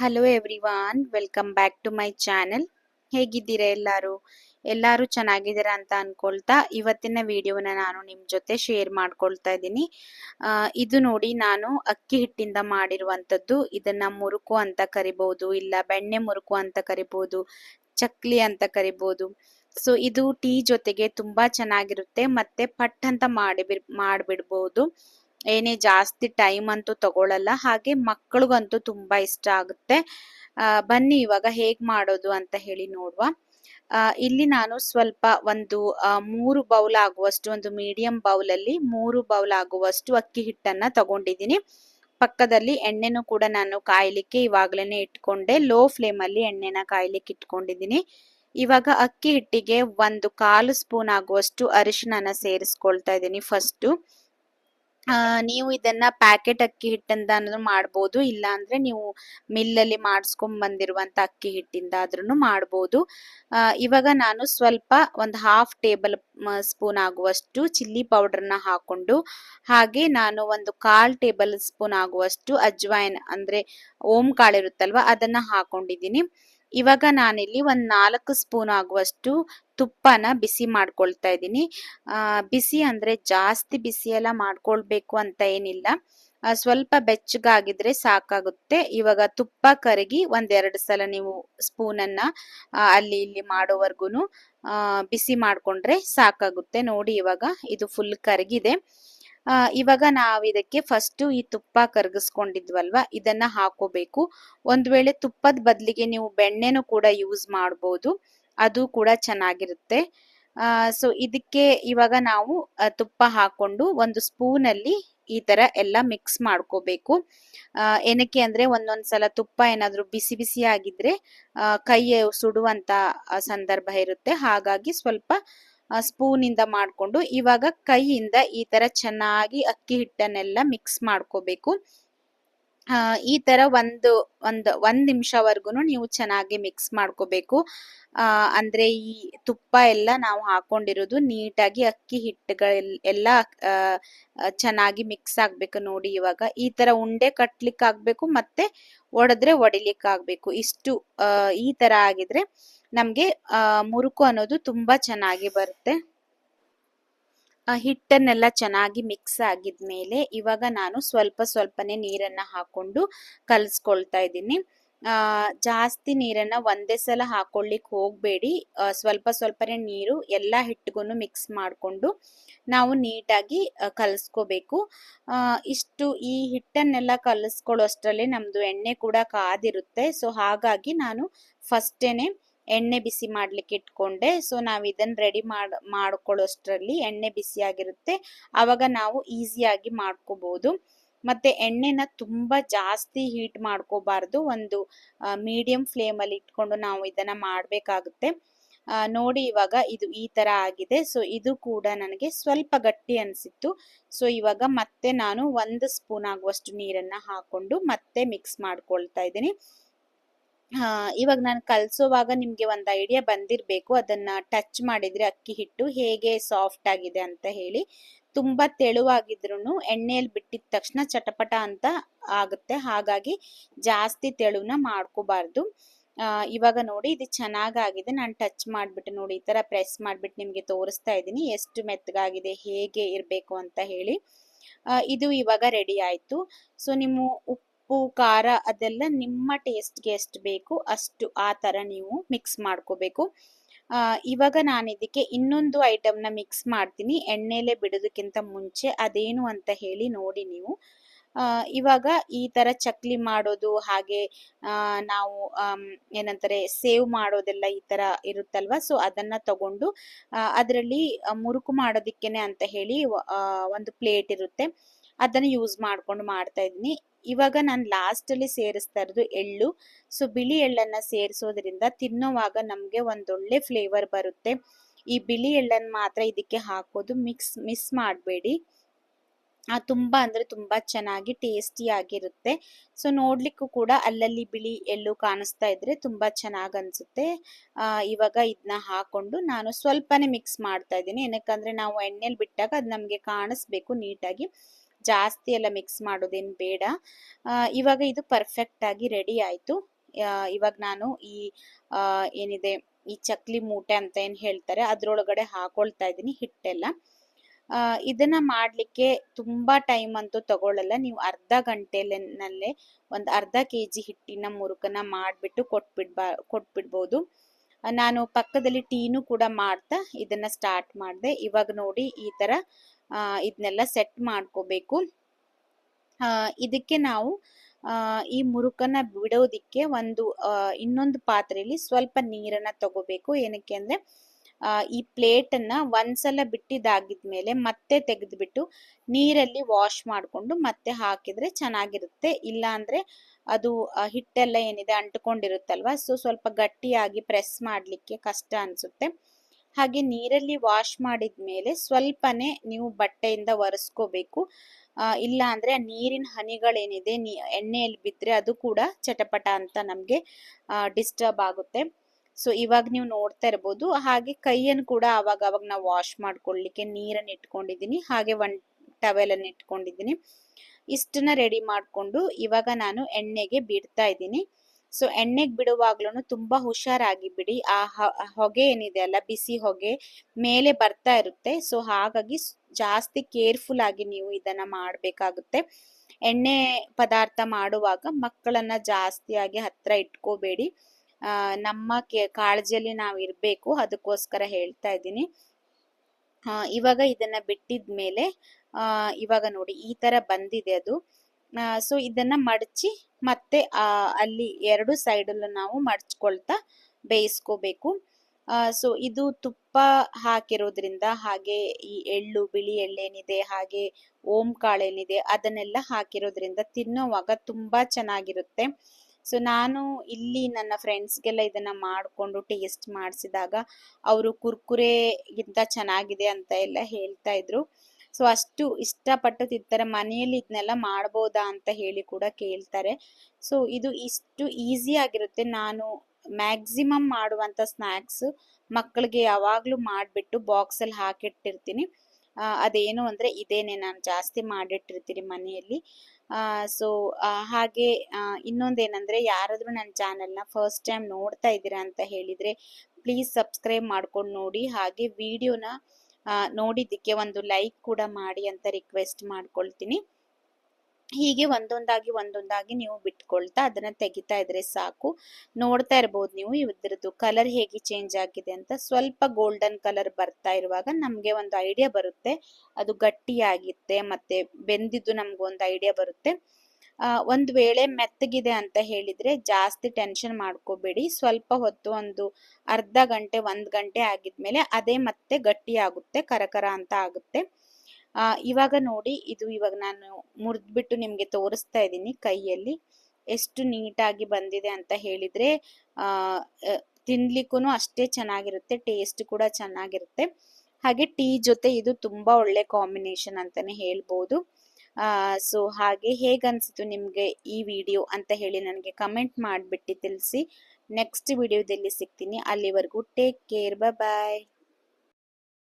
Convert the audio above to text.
Hello everyone welcome back to my channel ಹೇಗಿದ್ದೀರಾ ಎಲ್ಲರೂ? ಎಲ್ಲರೂ ಚೆನ್ನಾಗಿದ್ದೀರಾ ಅಂತ ಅನ್ಕೊಳ್ತಾ ಇವತ್ತಿನ ವಿಡಿಯೋನ ನಾನು ನಿಮ್ಮ ಜೊತೆ ಶೇರ್ ಮಾಡ್ಕೊಳ್ತಾ ಇದ್ದೀನಿ. ಇದು ನೋಡಿ ನಾನು ಅಕ್ಕಿ ಹಿಟ್ಟಿಂದ ಮಾಡಿರುವಂಥದ್ದು. ಇದನ್ನ ಮುರುಕು ಅಂತ ಕರಿಬಹುದು ಇಲ್ಲ ಬೆಣ್ಣೆ ಮುರುಕು ಅಂತ ಕರಿಬಹುದು ಚಕ್ಲಿ ಅಂತ ಕರಿಬಹುದು ಸೊ ಇದು ಟೀ ಜೊತೆಗೆ ತುಂಬಾ ಚೆನ್ನಾಗಿರುತ್ತೆ. ಮತ್ತೆ ಪಟ್ ಅಂತ ಮಾಡಿ ಮಾಡಿಬಿಡ್ಬೋದು. ಏನೇ ಜಾಸ್ತಿ ಟೈಮ್ ಅಂತೂ ತಗೊಳಲ್ಲ. ಹಾಗೆ ಮಕ್ಕಳಿಗಂತೂ ತುಂಬಾ ಇಷ್ಟ ಆಗುತ್ತೆ. ಬನ್ನಿ ಇವಾಗ ಹೇಗ್ ಮಾಡೋದು ಅಂತ ಹೇಳಿ ನೋಡುವ. ಇಲ್ಲಿ ನಾನು ಸ್ವಲ್ಪ ಒಂದು ಮೂರು ಬೌಲ್ ಆಗುವಷ್ಟು, ಒಂದು ಮೀಡಿಯಂ ಬೌಲ್ ಅಲ್ಲಿ ಮೂರು ಬೌಲ್ ಆಗುವಷ್ಟು ಅಕ್ಕಿ ಹಿಟ್ಟನ್ನ ತಗೊಂಡಿದ್ದೀನಿ. ಪಕ್ಕದಲ್ಲಿ ಎಣ್ಣೆನೂ ಕೂಡ ನಾನು ಕಾಯ್ಲಿಕ್ಕೆ ಇವಾಗ್ಲೇನೆ ಇಟ್ಕೊಂಡೆ. ಲೋ ಫ್ಲೇಮ್ ಅಲ್ಲಿ ಎಣ್ಣೆನ ಕಾಯ್ಲಿಕ್ಕೆ ಇಟ್ಕೊಂಡಿದ್ದೀನಿ. ಇವಾಗ ಅಕ್ಕಿ ಹಿಟ್ಟಿಗೆ ಒಂದು ಕಾಲು ಸ್ಪೂನ್ ಆಗುವಷ್ಟು ಅರಿಶಿಣನ ಸೇರಿಸ್ಕೊಳ್ತಾ ಇದ್ದೀನಿ ಫಸ್ಟು ಆ, ನೀವು ಇದನ್ನ ಪ್ಯಾಕೆಟ್ ಅಕ್ಕಿ ಹಿಟ್ಟಿಂದ ಮಾಡ್ಬೋದು ಇಲ್ಲ ಅಂದ್ರೆ ನೀವು ಮಿಲ್ಲಲ್ಲಿ ಮಾಡಿಸ್ಕೊಂಡ್ ಬಂದಿರುವಂತ ಅಕ್ಕಿ ಹಿಟ್ಟಿಂದ ಆದ್ರೂ ಮಾಡ್ಬೋದು. ಇವಾಗ ನಾನು ಸ್ವಲ್ಪ ಒಂದು ಹಾಫ್ ಟೇಬಲ್ ಸ್ಪೂನ್ ಆಗುವಷ್ಟು ಚಿಲ್ಲಿ ಪೌಡರ್ನ ಹಾಕೊಂಡು ಹಾಗೆ ನಾನು ಒಂದು ಕಾಲ್ ಟೇಬಲ್ ಸ್ಪೂನ್ ಆಗುವಷ್ಟು ಅಜ್ವಾಯಿನ್ ಅಂದ್ರೆ ಓಂ ಕಾಳಿರುತ್ತಲ್ವಾ ಅದನ್ನ ಹಾಕೊಂಡಿದ್ದೀನಿ. ಇವಾಗ ನಾನಿಲ್ಲಿ ಒಂದು ನಾಲ್ಕು ಸ್ಪೂನ್ ಆಗುವಷ್ಟು ತುಪ್ಪನ ಬಿಸಿ ಮಾಡ್ಕೊಳ್ತಾ ಇದ್ದೀನಿ. ಬಿಸಿ ಅಂದ್ರೆ ಜಾಸ್ತಿ ಬಿಸಿ ಎಲ್ಲ ಮಾಡ್ಕೊಳ್ಬೇಕು ಅಂತ ಏನಿಲ್ಲ. ಸ್ವಲ್ಪ ಬೆಚ್ಚಗಾಗಿದ್ರೆ ಸಾಕಾಗುತ್ತೆ. ಇವಾಗ ತುಪ್ಪ ಕರಗಿ ಒಂದೆರಡು ಸಲ ನೀವು ಸ್ಪೂನನ್ನ ಅಲ್ಲಿ ಇಲ್ಲಿ ಮಾಡೋವರೆಗೂ ಬಿಸಿ ಮಾಡ್ಕೊಂಡ್ರೆ ಸಾಕಾಗುತ್ತೆ. ನೋಡಿ ಇವಾಗ ಇದು ಫುಲ್ ಕರಗಿದೆ. ಇವಾಗ ನಾವು ಇದಕ್ಕೆ ಫಸ್ಟ್ ಈ ತುಪ್ಪ ಕರಗಿಸ್ಕೊಂಡಿದ್ವಲ್ವಾ ಇದನ್ನ ಹಾಕೋಬೇಕು. ಒಂದ್ ವೇಳೆ ತುಪ್ಪದ ಬದಲಿಗೆ ನೀವು ಬೆಣ್ಣೆನೂ ಕೂಡ ಯೂಸ್ ಮಾಡ್ಬೋದು ಅದು ಕೂಡ ಚೆನ್ನಾಗಿರುತ್ತೆ. ಸೊ ಇದಕ್ಕೆ ಇವಾಗ ನಾವು ತುಪ್ಪ ಹಾಕೊಂಡು ಒಂದು ಸ್ಪೂನ್ ಅಲ್ಲಿ ಈ ತರ ಎಲ್ಲ ಮಿಕ್ಸ್ ಮಾಡ್ಕೋಬೇಕು. ಆ, ಏನಕ್ಕೆ ಅಂದ್ರೆ ಒಂದೊಂದ್ಸಲ ತುಪ್ಪ ಏನಾದ್ರೂ ಬಿಸಿ ಬಿಸಿ ಆಗಿದ್ರೆ ಆ, ಕೈ ಸುಡುವಂತ ಸಂದರ್ಭ ಇರುತ್ತೆ. ಹಾಗಾಗಿ ಸ್ವಲ್ಪ ಸ್ಪೂನ್ ಇಂದ ಮಾಡ್ಕೊಂಡು ಇವಾಗ ಕೈಯಿಂದ ಈ ತರ ಚೆನ್ನಾಗಿ ಅಕ್ಕಿ ಹಿಟ್ಟನ್ನೆಲ್ಲ ಮಿಕ್ಸ್ ಮಾಡ್ಕೋಬೇಕು. ಈ ತರ ಒಂದು ಒಂದು, ಒಂದ್ ನಿಮಿಷವರೆಗೂ ನೀವು ಚೆನ್ನಾಗಿ ಮಿಕ್ಸ್ ಮಾಡ್ಕೋಬೇಕು. ಅಂದ್ರೆ ಈ ತುಪ್ಪ ಎಲ್ಲ ನಾವು ಹಾಕೊಂಡಿರೋದು ನೀಟಾಗಿ ಅಕ್ಕಿ ಹಿಟ್ಟುಗಳ ಎಲ್ಲ ಚೆನ್ನಾಗಿ ಮಿಕ್ಸ್ ಆಗ್ಬೇಕು ನೋಡಿ ಇವಾಗ. ಈ ತರ ಉಂಡೆ ಕಟ್ಟಲಿಕ್ಕೆ ಆಗ್ಬೇಕು ಮತ್ತೆ ಒಡೆದ್ರೆ ಒಡಿಲಿಕ್ಕೆ ಆಗ್ಬೇಕು ಇಷ್ಟು ಈ ತರ ಆಗಿದ್ರೆ ನಮ್ಗೆ ಮುರುಕು ಅನ್ನೋದು ತುಂಬಾ ಚೆನ್ನಾಗಿ ಬರುತ್ತೆ. ಹಿಟ್ಟನ್ನೆಲ್ಲ ಚೆನ್ನಾಗಿ ಮಿಕ್ಸ್ ಆಗಿದ್ಮೇಲೆ ಇವಾಗ ನಾನು ಸ್ವಲ್ಪ ಸ್ವಲ್ಪನೇ ನೀರನ್ನ ಹಾಕೊಂಡು ಕಲಿಸ್ಕೊಳ್ತಾ ಇದ್ದೀನಿ. ಜಾಸ್ತಿ ನೀರನ್ನ ಒಂದೇ ಸಲ ಹಾಕೊಳ್ಳಿಕ್ ಹೋಗಬೇಡಿ. ಸ್ವಲ್ಪ ಸ್ವಲ್ಪನೇ ನೀರು ಎಲ್ಲ ಹಿಟ್ಟಿಗೂ ಮಿಕ್ಸ್ ಮಾಡಿಕೊಂಡು ನಾವು ನೀಟಾಗಿ ಕಲಿಸ್ಕೋಬೇಕು. ಇಷ್ಟು ಈ ಹಿಟ್ಟನ್ನೆಲ್ಲ ಕಲಿಸ್ಕೊಳ್ಳೋಷ್ಟರಲ್ಲಿ ನಮ್ದು ಎಣ್ಣೆ ಕೂಡ ಕಾದಿರುತ್ತೆ. ಸೊ ಹಾಗಾಗಿ ನಾನು ಫಸ್ಟೇನೆ ಎಣ್ಣೆ ಬಿಸಿ ಮಾಡ್ಲಿಕ್ಕೆ ಇಟ್ಕೊಂಡೆ. ಸೊ ನಾವು ಇದನ್ನ ರೆಡಿ ಮಾಡ್, ಮಾಡ್ಕೊಳ್ಳೋಷ್ಟರಲ್ಲಿ ಎಣ್ಣೆ ಬಿಸಿಯಾಗಿರುತ್ತೆ. ಆವಾಗ ನಾವು ಈಸಿಯಾಗಿ ಮಾಡ್ಕೋಬೋದು. ಮತ್ತೆ ಎಣ್ಣೆನ ತುಂಬಾ ಜಾಸ್ತಿ ಹೀಟ್ ಮಾಡ್ಕೋಬಾರ್ದು. ಒಂದು ಮೀಡಿಯಂ ಫ್ಲೇಮ್ ಅಲ್ಲಿ ಇಟ್ಕೊಂಡು ನಾವು ಇದನ್ನ ಮಾಡಬೇಕಾಗುತ್ತೆ. ನೋಡಿ ಇವಾಗ ಇದು ಈ ತರ ಆಗಿದೆ. ಸೊ ಇದು ಕೂಡ ನನಗೆ ಸ್ವಲ್ಪ ಗಟ್ಟಿ ಅನಿಸಿತ್ತು. ಸೊ ಇವಾಗ ಮತ್ತೆ ನಾನು ಒಂದು ಸ್ಪೂನ್ ಆಗುವಷ್ಟು ನೀರನ್ನ ಹಾಕೊಂಡು ಮತ್ತೆ ಮಿಕ್ಸ್ ಮಾಡ್ಕೊಳ್ತಾ ಇದ್ದೀನಿ. ಇವಾಗ ನಾನು ಕಲ್ಸೋವಾಗ ನಿಮಗೆ ಒಂದು ಐಡಿಯಾ ಬಂದಿರಬೇಕು. ಅದನ್ನ ಟಚ್ ಮಾಡಿದ್ರೆ ಅಕ್ಕಿ ಹಿಟ್ಟು ಹೇಗೆ ಸಾಫ್ಟ್ ಆಗಿದೆ ಅಂತ ಹೇಳಿ. ತುಂಬಾ ತೆಳುವಾಗಿದ್ರೂ ಎಣ್ಣೆಯಲ್ಲಿ ಬಿಟ್ಟಿದ ತಕ್ಷಣ ಚಟಪಟ ಅಂತ ಆಗುತ್ತೆ. ಹಾಗಾಗಿ ಜಾಸ್ತಿ ತೆಳುವನ್ನ ಮಾಡ್ಕೋಬಾರ್ದು. ಇವಾಗ ನೋಡಿ ಇದು ಚೆನ್ನಾಗಾಗಿದೆ. ನಾನು ಟಚ್ ಮಾಡಿಬಿಟ್ಟು ನೋಡಿ, ಈ ಥರ ಪ್ರೆಸ್ ಮಾಡಿಬಿಟ್ಟು ನಿಮಗೆ ತೋರಿಸ್ತಾ ಇದ್ದೀನಿ. ಎಷ್ಟು ಮೆತ್ತಗಾಗಿದೆ, ಹೇಗೆ ಇರಬೇಕು ಅಂತ ಹೇಳಿ. ಇದು ಇವಾಗ ರೆಡಿ ಆಯ್ತು. ಸೊ ನಿಮ್ಮ ಉಪ್ಪು ಖಾರ ಅದೆಲ್ಲ ನಿಮ್ಮ ಟೇಸ್ಟ್ಗೆ ಎಷ್ಟು ಬೇಕು ಅಷ್ಟು ಆ ಥರ ನೀವು ಮಿಕ್ಸ್ ಮಾಡ್ಕೋಬೇಕು. ಇವಾಗ ನಾನು ಇದಕ್ಕೆ ಇನ್ನೊಂದು ಐಟಮ್ನ ಮಿಕ್ಸ್ ಮಾಡ್ತೀನಿ. ಎಣ್ಣೆಲೆ ಬಿಡೋದಕ್ಕಿಂತ ಮುಂಚೆ ಅದೇನು ಅಂತ ಹೇಳಿ ನೋಡಿ ನೀವು. ಇವಾಗ ಈ ಥರ ಚಕ್ಲಿ ಮಾಡೋದು ಹಾಗೆ ನಾವು ಏನಂತಾರೆ, ಸೇವ್ ಮಾಡೋದೆಲ್ಲ ಈ ಥರ ಇರುತ್ತಲ್ವಾ? ಸೊ ಅದನ್ನು ತಗೊಂಡು ಅದರಲ್ಲಿ ಮುರುಕು ಮಾಡೋದಿಕ್ಕೇನೆ ಅಂತ ಹೇಳಿ ಒಂದು ಪ್ಲೇಟ್ ಇರುತ್ತೆ. ಅದನ್ನು ಯೂಸ್ ಮಾಡ್ಕೊಂಡು ಮಾಡ್ತಾ ಇದ್ದೀನಿ. ಇವಾಗ ನಾನು ಲಾಸ್ಟ್ ಅಲ್ಲಿ ಸೇರಿಸ್ತಾ ಇರೋದು ಎಳ್ಳು. ಸೊ ಬಿಳಿ ಎಳ್ಳನ್ನ ಸೇರಿಸೋದ್ರಿಂದ ತಿನ್ನೋವಾಗ ನಮಗೆ ಒಂದೊಳ್ಳೆ ಫ್ಲೇವರ್ ಬರುತ್ತೆ. ಈ ಬಿಳಿ ಎಳ್ಳನ್ನು ಮಾತ್ರ ಇದಕ್ಕೆ ಹಾಕೋದು ಮಿಕ್ಸ್ ಮಿಸ್ ಮಾಡಬೇಡಿ. ತುಂಬಾ ಅಂದ್ರೆ ತುಂಬಾ ಚೆನ್ನಾಗಿ ಟೇಸ್ಟಿ ಆಗಿರುತ್ತೆ. ಸೊ ನೋಡ್ಲಿಕ್ಕೂ ಕೂಡ ಅಲ್ಲಲ್ಲಿ ಬಿಳಿ ಎಳ್ಳು ಕಾಣಿಸ್ತಾ ಇದ್ರೆ ತುಂಬಾ ಚೆನ್ನಾಗಿ ಅನ್ಸುತ್ತೆ. ಇವಾಗ ಇದನ್ನ ಹಾಕೊಂಡು ನಾನು ಸ್ವಲ್ಪನೇ ಮಿಕ್ಸ್ ಮಾಡ್ತಾ ಇದ್ದೀನಿ. ಏನಕ್ಕಂದ್ರೆ ನಾವು ಎಣ್ಣೆಲಿ ಬಿಟ್ಟಾಗ ಅದು ನಮಗೆ ಕಾಣಿಸ್ಬೇಕು ನೀಟಾಗಿ. ಜಾಸ್ತಿ ಎಲ್ಲ ಮಿಕ್ಸ್ ಮಾಡೋದೇನು ಬೇಡ. ಇವಾಗ ಇದು ಪರ್ಫೆಕ್ಟ್ ಆಗಿ ರೆಡಿ ಆಯಿತು. ಇವಾಗ ನಾನು ಈ ಏನಿದೆ, ಈ ಚಕ್ಲಿ ಮೂಟೆ ಅಂತ ಏನು ಹೇಳ್ತಾರೆ, ಅದ್ರೊಳಗಡೆ ಹಾಕೊಳ್ತಾ ಇದ್ದೀನಿ ಹಿಟ್ಟೆಲ್ಲ. ಇದನ್ನ ಮಾಡ್ಲಿಕ್ಕೆ ತುಂಬಾ ಟೈಮ್ ಅಂತೂ ತಗೊಳ್ಳಲ್ಲ ನೀವು ಅರ್ಧ ಗಂಟೆನಲ್ಲೇ ಒಂದು ಅರ್ಧ ಕೆ ಜಿ ಹಿಟ್ಟಿನ ಮುರುಕನ್ನ ಮಾಡಿಬಿಟ್ಟು ಕೊಟ್ಬಿಡ್ಬಾ, ಕೊಟ್ಬಿಡ್ಬೋದು. ನಾನು ಪಕ್ಕದಲ್ಲಿ ಟೀನು ಕೂಡ ಮಾಡ್ತಾ ಇದನ್ನ ಸ್ಟಾರ್ಟ್ ಮಾಡಿದೆ. ಇವಾಗ ನೋಡಿ ಈ ತರ ಆ, ಇದನ್ನೆಲ್ಲ ಸೆಟ್ ಮಾಡ್ಕೋಬೇಕು. ಇದಕ್ಕೆ ನಾವು ಈ ಮುರುಕನ್ನ ಬಿಡೋದಿಕ್ಕೆ ಒಂದು ಇನ್ನೊಂದು ಪಾತ್ರೆಯಲ್ಲಿ ಸ್ವಲ್ಪ ನೀರನ್ನ ತಗೋಬೇಕು. ಏನಕ್ಕೆ ಅಂದ್ರೆ ಈ ಪ್ಲೇಟ್ ಅನ್ನ ಒಂದ್ಸಲ ಬಿಟ್ಟಿದ್ದಾಗಿದ್ಮೇಲೆ ಮತ್ತೆ ತೆಗೆದ್ಬಿಟ್ಟು ನೀರಲ್ಲಿ ವಾಶ್ ಮಾಡಿಕೊಂಡು ಮತ್ತೆ ಹಾಕಿದ್ರೆ ಚೆನ್ನಾಗಿರುತ್ತೆ. ಇಲ್ಲಾಂದರೆ ಅದು ಹಿಟ್ಟೆಲ್ಲ ಏನಿದೆ ಅಂಟ್ಕೊಂಡಿರುತ್ತಲ್ವ? ಸೊ, ಸ್ವಲ್ಪ ಗಟ್ಟಿಯಾಗಿ ಪ್ರೆಸ್ ಮಾಡ್ಲಿಕ್ಕೆ ಕಷ್ಟ ಅನ್ಸುತ್ತೆ. ಹಾಗೆ ನೀರಲ್ಲಿ ವಾಶ್ ಮಾಡಿದ ಮೇಲೆ ಸ್ವಲ್ಪನೇ ನೀವು ಬಟ್ಟೆಯಿಂದ ಒರೆಸ್ಕೋಬೇಕು. ಇಲ್ಲ ಅಂದ್ರೆ ನೀರಿನ ಹನಿಗಳೇನಿದೆ, ನೀ, ಎಣ್ಣೆಯಲ್ಲಿ ಬಿದ್ದರೆ ಅದು ಕೂಡ ಚಟಪಟ ಅಂತ ನಮಗೆ ಡಿಸ್ಟರ್ಬ್ ಆಗುತ್ತೆ. ಸೊ ಇವಾಗ ನೀವು ನೋಡ್ತಾ ಇರ್ಬೋದು. ಹಾಗೆ ಕೈಯನ್ನು ಕೂಡ ಅವಾಗ ಅವಾಗ ನಾವು ವಾಶ್ ಮಾಡ್ಕೊಳ್ಳಿಕ್ಕೆ ನೀರನ್ನು ಇಟ್ಕೊಂಡಿದ್ದೀನಿ. ಹಾಗೆ ಒನ್ ಟವೆಲನ್ನು ಇಟ್ಕೊಂಡಿದ್ದೀನಿ. ಇಷ್ಟನ್ನ ರೆಡಿ ಮಾಡಿಕೊಂಡು ಇವಾಗ ನಾನು ಎಣ್ಣೆಗೆ ಬಿಡ್ತಾ ಇದ್ದೀನಿ. ಸೊ ಎಣ್ಣೆಗೆ ಬಿಡುವಾಗ್ಲೂ ತುಂಬಾ ಹುಷಾರಾಗಿ ಬಿಡಿ ಆ ಹೊಗೆ ಏನಿದೆ ಅಲ್ಲ, ಬಿಸಿ ಹೊಗೆ ಮೇಲೆ ಬರ್ತಾ ಇರುತ್ತೆ. ಸೊ ಹಾಗಾಗಿ ಜಾಸ್ತಿ ಕೇರ್ಫುಲ್ ಆಗಿ ನೀವು ಇದನ್ನ ಮಾಡಬೇಕಾಗುತ್ತೆ. ಎಣ್ಣೆ ಪದಾರ್ಥ ಮಾಡುವಾಗ ಮಕ್ಕಳನ್ನ ಜಾಸ್ತಿಯಾಗಿ ಹತ್ರ ಇಟ್ಕೋಬೇಡಿ. ನಮ್ಮ ಕಾಳಜಿಯಲ್ಲಿ ನಾವು ಇರಬೇಕು. ಅದಕ್ಕೋಸ್ಕರ ಹೇಳ್ತಾ ಇದ್ದೀನಿ. ಇವಾಗ ಇದನ್ನ ಬಿಟ್ಟಿದ್ಮೇಲೆ ಆ, ಇವಾಗ ನೋಡಿ ಈ ತರ ಬಂದಿದೆ ಅದು. ಸೊ ಇದನ್ನ ಮಡಚಿ ಮತ್ತೆ ಅಲ್ಲಿ ಎರಡು ಸೈಡಲ್ಲೂ ನಾವು ಮಡಚ್ಕೊಳ್ತಾ ಬೇಯಿಸ್ಕೋಬೇಕು. ಸೊ ಇದು ತುಪ್ಪ ಹಾಕಿರೋದ್ರಿಂದ ಹಾಗೆ ಈ ಎಳ್ಳು ಬಿಳಿ ಎಳ್ಳೇನಿದೆ ಹಾಗೆ ಓಂ ಕಾಳೇನಿದೆ ಅದನ್ನೆಲ್ಲ ಹಾಕಿರೋದ್ರಿಂದ ತಿನ್ನೋವಾಗ ತುಂಬಾ ಚೆನ್ನಾಗಿರುತ್ತೆ. ಸೊ ನಾನು ಇಲ್ಲಿ ನನ್ನ ಫ್ರೆಂಡ್ಸ್ಗೆಲ್ಲ ಇದನ್ನ ಮಾಡಿಕೊಂಡು ಟೇಸ್ಟ್ ಮಾಡಿಸಿದಾಗ ಅವರು ಕುರ್ಕುರೆಗಿಂತ ಚೆನ್ನಾಗಿದೆ ಅಂತ ಎಲ್ಲ ಹೇಳ್ತಾ ಇದ್ರು. ಸೊ ಅಷ್ಟು ಇಷ್ಟಪಟ್ಟು ತಿಂತಾರೆ. ಮನೆಯಲ್ಲಿ ಇದನ್ನೆಲ್ಲ ಮಾಡ್ಬೋದಾ ಅಂತ ಹೇಳಿ ಕೂಡ ಕೇಳ್ತಾರೆ. ಸೊ ಇದು ಇಷ್ಟು ಈಸಿ ಆಗಿರುತ್ತೆ. ನಾನು ಮ್ಯಾಕ್ಸಿಮಮ್ ಮಾಡುವಂಥ ಸ್ನ್ಯಾಕ್ಸ್ ಮಕ್ಕಳಿಗೆ ಯಾವಾಗಲೂ ಮಾಡಿಬಿಟ್ಟು ಬಾಕ್ಸಲ್ಲಿ ಹಾಕಿಟ್ಟಿರ್ತೀನಿ. ಅದೇನು ಅಂದರೆ ಇದೇನೆ ನಾನು ಜಾಸ್ತಿ ಮಾಡಿಟ್ಟಿರ್ತೀನಿ ಮನೆಯಲ್ಲಿ. ಸೊ ಹಾಗೆ ಆ, ಇನ್ನೊಂದೇನಂದ್ರೆ ಯಾರಾದರೂ ನನ್ನ ಚಾನೆಲ್ನ ಫಸ್ಟ್ ಟೈಮ್ ನೋಡ್ತಾ ಇದ್ದೀರಾ ಅಂತ ಹೇಳಿದರೆ ಪ್ಲೀಸ್ ಸಬ್ಸ್ಕ್ರೈಬ್ ಮಾಡ್ಕೊಂಡು ನೋಡಿ. ಹಾಗೆ ವಿಡಿಯೋನ ನೋಡಿದ್ದಕ್ಕೆ ಒಂದು ಲೈಕ್ ಕೂಡ ಮಾಡಿ ಅಂತ ರಿಕ್ವೆಸ್ಟ್ ಮಾಡ್ಕೊಳ್ತೀನಿ. ಹೀಗೆ ಒಂದೊಂದಾಗಿ ಒಂದೊಂದಾಗಿ ನೀವು ಬಿಟ್ಕೊಳ್ತಾ ಅದನ್ನ ತೆಗಿತಾ ಇದ್ರೆ ಸಾಕು. ನೋಡ್ತಾ ಇರ್ಬೋದು ನೀವು ಇದ್ರದ್ದು ಕಲರ್ ಹೇಗೆ ಚೇಂಜ್ ಆಗಿದೆ ಅಂತ. ಸ್ವಲ್ಪ ಗೋಲ್ಡನ್ ಕಲರ್ ಬರ್ತಾ ಇರುವಾಗ ನಮಗೆ ಒಂದು ಐಡಿಯಾ ಬರುತ್ತೆ. ಅದು ಗಟ್ಟಿಯಾಗಿತ್ತೆ ಮತ್ತೆ ಬೆಂದಿದ್ದು ನಮ್ಗೆ ಒಂದು ಐಡಿಯಾ ಬರುತ್ತೆ. ಒಂದು ವೇಳೆ ಮೆತ್ತಗಿದೆ ಅಂತ ಹೇಳಿದ್ರೆ ಜಾಸ್ತಿ ಟೆನ್ಷನ್ ಮಾಡ್ಕೋಬೇಡಿ. ಸ್ವಲ್ಪ ಹೊತ್ತು ಒಂದು ಅರ್ಧ ಗಂಟೆ, ಒಂದು ಗಂಟೆ ಆಗಿದ್ಮೇಲೆ ಅದೇ ಮತ್ತೆ ಗಟ್ಟಿ ಆಗುತ್ತೆ ಕರಕರ ಅಂತ ಆಗುತ್ತೆ. ಇವಾಗ ನೋಡಿ, ಇದು ಇವಾಗ ನಾನು ಮುರಿದ್ಬಿಟ್ಟು ನಿಮಗೆ ತೋರಿಸ್ತಾ ಇದ್ದೀನಿ ಕೈಯಲ್ಲಿ. ಎಷ್ಟು ನೀಟಾಗಿ ಬಂದಿದೆ ಅಂತ ಹೇಳಿದ್ರೆ ತಿನ್ಲಿಕ್ಕೂ ಅಷ್ಟೇ ಚೆನ್ನಾಗಿರುತ್ತೆ, ಟೇಸ್ಟ್ ಕೂಡ ಚೆನ್ನಾಗಿರುತ್ತೆ. ಹಾಗೆ ಟೀ ಜೊತೆ ಇದು ತುಂಬಾ ಒಳ್ಳೆ ಕಾಂಬಿನೇಷನ್ ಅಂತಾನೆ ಹೇಳ್ಬೋದು. ಸೊ ಹಾಗೆ ಹೇಗನ್ಸಿತು ನಿಮಗೆ ಈ ವಿಡಿಯೋ ಅಂತ ಹೇಳಿ ನನಗೆ ಕಮೆಂಟ್ ಮಾಡಿಬಿಟ್ಟು ತಿಳಿಸಿ. ನೆಕ್ಸ್ಟ್ ವಿಡಿಯೋದಲ್ಲಿ ಸಿಗ್ತೀನಿ. ಅಲ್ಲಿವರೆಗೂ ಟೇಕ್ ಕೇರ್ ಬಾಯ್